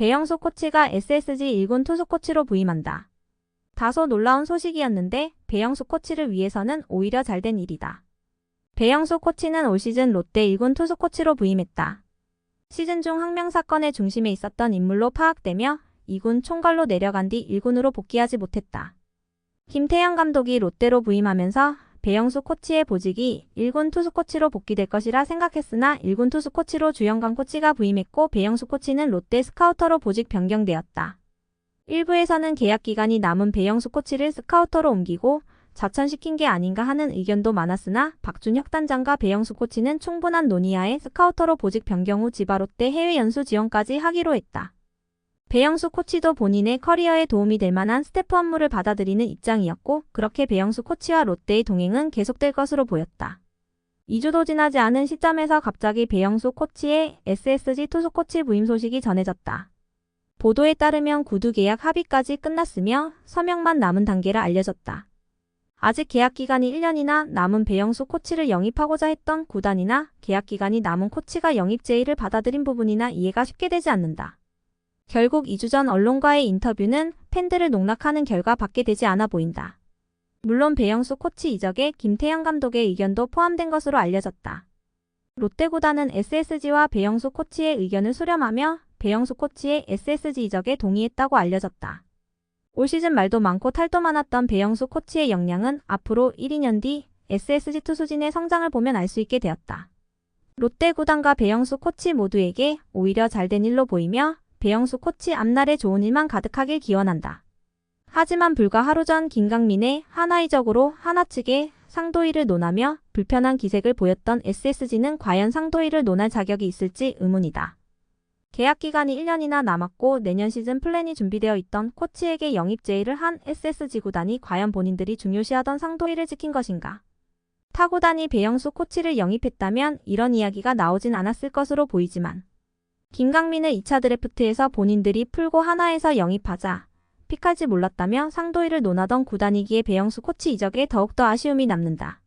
배영수 코치가 SSG 1군 투수 코치로 부임한다. 다소 놀라운 소식이었는데 배영수 코치를 위해서는 오히려 잘 된 일이다. 배영수 코치는 올 시즌 롯데 1군 투수 코치로 부임했다. 시즌 중 항명 사건의 중심에 있었던 인물로 파악되며 2군 총괄로 내려간 뒤 1군으로 복귀하지 못했다. 김태형 감독이 롯데로 부임하면서 배영수 코치의 보직이 1군 투수 코치로 복귀될 것이라 생각했으나 1군 투수 코치로 주영강 코치가 부임했고 배영수 코치는 롯데 스카우터로 보직 변경되었다. 일부에서는 계약 기간이 남은 배영수 코치를 스카우터로 옮기고 자천시킨 게 아닌가 하는 의견도 많았으나 박준혁 단장과 배영수 코치는 충분한 논의하에 스카우터로 보직 변경 후 지바 롯데 해외 연수 지원까지 하기로 했다. 배영수 코치도 본인의 커리어에 도움이 될 만한 스태프 업무를 받아들이는 입장이었고 그렇게 배영수 코치와 롯데의 동행은 계속될 것으로 보였다. 2주도 지나지 않은 시점에서 갑자기 배영수 코치의 SSG 투수 코치 부임 소식이 전해졌다. 보도에 따르면 구두 계약 합의까지 끝났으며 서명만 남은 단계라 알려졌다. 아직 계약 기간이 1년이나 남은 배영수 코치를 영입하고자 했던 구단이나 계약 기간이 남은 코치가 영입 제의를 받아들인 부분이나 이해가 쉽게 되지 않는다. 결국 2주 전 언론과의 인터뷰는 팬들을 농락하는 결과밖에 되지 않아 보인다. 물론 배영수 코치 이적에 김태형 감독의 의견도 포함된 것으로 알려졌다. 롯데 구단은 SSG와 배영수 코치의 의견을 수렴하며 배영수 코치의 SSG 이적에 동의했다고 알려졌다. 올 시즌 말도 많고 탈도 많았던 배영수 코치의 역량은 앞으로 1, 2년 뒤 SSG 투수진의 성장을 보면 알 수 있게 되었다. 롯데 구단과 배영수 코치 모두에게 오히려 잘된 일로 보이며 배영수 코치 앞날에 좋은 일만 가득하길 기원한다. 하지만 불과 하루 전 김강민의 하나 이적으로 하나 측의 상도위를 논하며 불편한 기색을 보였던 SSG는 과연 상도위를 논할 자격이 있을지 의문이다. 계약 기간이 1년이나 남았고 내년 시즌 플랜이 준비되어 있던 코치에게 영입 제의를 한 SSG 구단이 과연 본인들이 중요시하던 상도위를 지킨 것인가? 타구단이 배영수 코치를 영입했다면 이런 이야기가 나오진 않았을 것으로 보이지만 김강민을 2차 드래프트에서 본인들이 풀고 하나에서 영입하자 픽할지 몰랐다며 상도위를 논하던 구단이기에 배영수 코치 이적에 더욱더 아쉬움이 남는다.